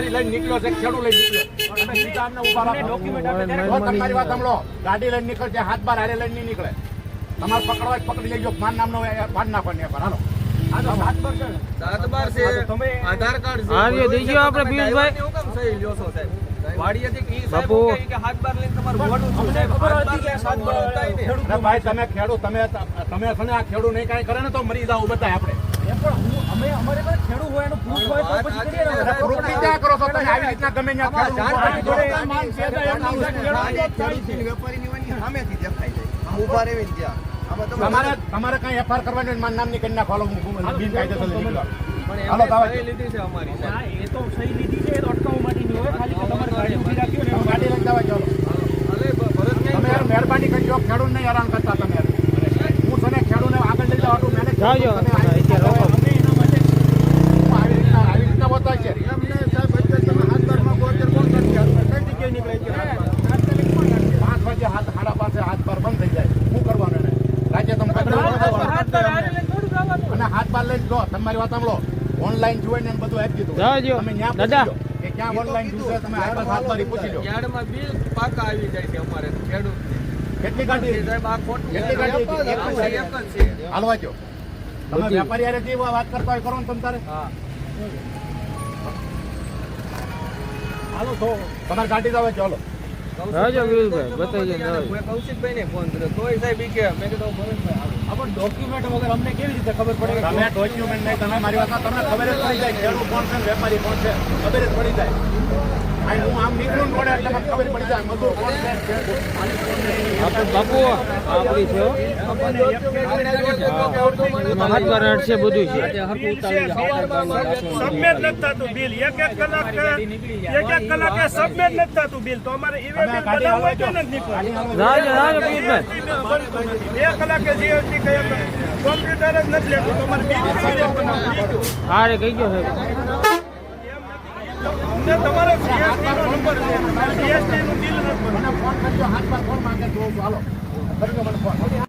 વેપારી લઈને નીકળ્યો છે ખેડૂત લઈને નીકળ્યો. તમે સીધા અમને ઊભા રાખો. ડોક્યુમેન્ટ આપે તમારી વાત સાંભળો. ગાડી લઈને નીકળશે હાથ બાર હારે લઈને નહીં નીકળે. તમારે પકડવા પકડી લેજો માન નામનો માન ના ને હાલો. તમારે. ખેડૂત નહીં કાંઈ કરે ને તો મરી જાવ બધા આપડે પણ હું- અમે અમારે ખેડૂત હોય એનું proof હોય તો પછી તમે આવી રીતના ગમે તો તમારે તમારે કઈ એફઆર કરવાની મારા ને મારું નામની કરી નાખો. હાલો હું બિનકાયદેસર નીકળો પણ હાલો, દાવા લીધી છે અમારી એ તો સહી લીધી છે એ તો અટકાવવા માટેની હોય. ખાલી તમારે ગાડી ઊભી રાખી હોય ગાડી લઈને જવા ચાલો અલે, ભ- ભરતભાઈ, તમે યાર મહેરબાની કરજો. ખેડૂત ને હેરાન કરતા તમે. હું તને ને આગળ લઈ જવા મેનેજ કરું જાજો. છું. તમે આવી રીતના રોકો. તમે એના માટે આવી રીતના આવી રીતના બતાવે છે એમને સાહેબ અત્યારે તમે હાથ બારમાં કહો અત્યારે કોણ કાઢી આપે? કઈ જગ્યાએ નીકળે છે હાથ બાર? પાંચ વાગે હાથ સાડા પાંચે હાથ બાર બંધ થઈ જાય શું કરવાનું એને રાજ્ય તમે કચરો કરવાનો. હાથ પર હારે લઈને થોડું જવાનું. અને હાથ બાર લઈને જો તમારી વાત સાંભળો. ઓનલાઈન જોઈને ને બધું આપી દીધું. તમે ત્યાં દાદા. કે ક્યાં ઓનલાઈન જોશે તમે આગળ હાથ બારી પૂછી લો યાર્ડમાં બિલ પાકા આવી જાય છે અમારે ખેડૂત. કેટલી ગાડી? સાહેબ આ ખોટું કેટલી ગાડી એક જ છે, એક જ છે. હાલવા જો. તમે. વેપારી હારે જે વાત કરતા હોય કરો ને તમે તારે. હા. હાલો તો તમારે ગાડી જવા ચાલો રાજો પિયુષભાઈ, બતાવી દે. કૌશિકભાઈ ને ફોન કર્યો. તોય સાહેબ ઈ કે મેં કીધું ભરતભાઈ આવો. પણ ડોક્યુમેન્ટ વગર અમને કેવી રીતે ખબર પડે તમે ડોક્યુમેન્ટ નહીં, તમે વાત તમને ખબર પડી જાય, ખેડૂત કોણ છે વેપારી કોણ છે, ખબર જ પડી જાય. હું આમ નીકળું પડે એટલે મને ખબર પડી જાય, મજૂર કોણ છે. બાપુ આપણી છે હો. બધું છે. સબમિટ નથી થતું બિલ. એક એક કલાક એક એક કલાકે સબમિટ નથી થતું બિલ. તો અમારે ઈવે બિલ બનાવવું હોય તો નથી રાજો બે કલાકે જીએસટી કઈ કોમ્પ્યુટર જ નથી લેતું. તમારે બિલ. હારે કઈ ગયો સાહેબ. અમને તમારો સીએસટી નો નંબર છે. સીએસટી નું બિલ નથી. મને ફોન કરજો હાથ પર ફોન માંગે જોઉં છું. હાલો. કરજો મને ફોન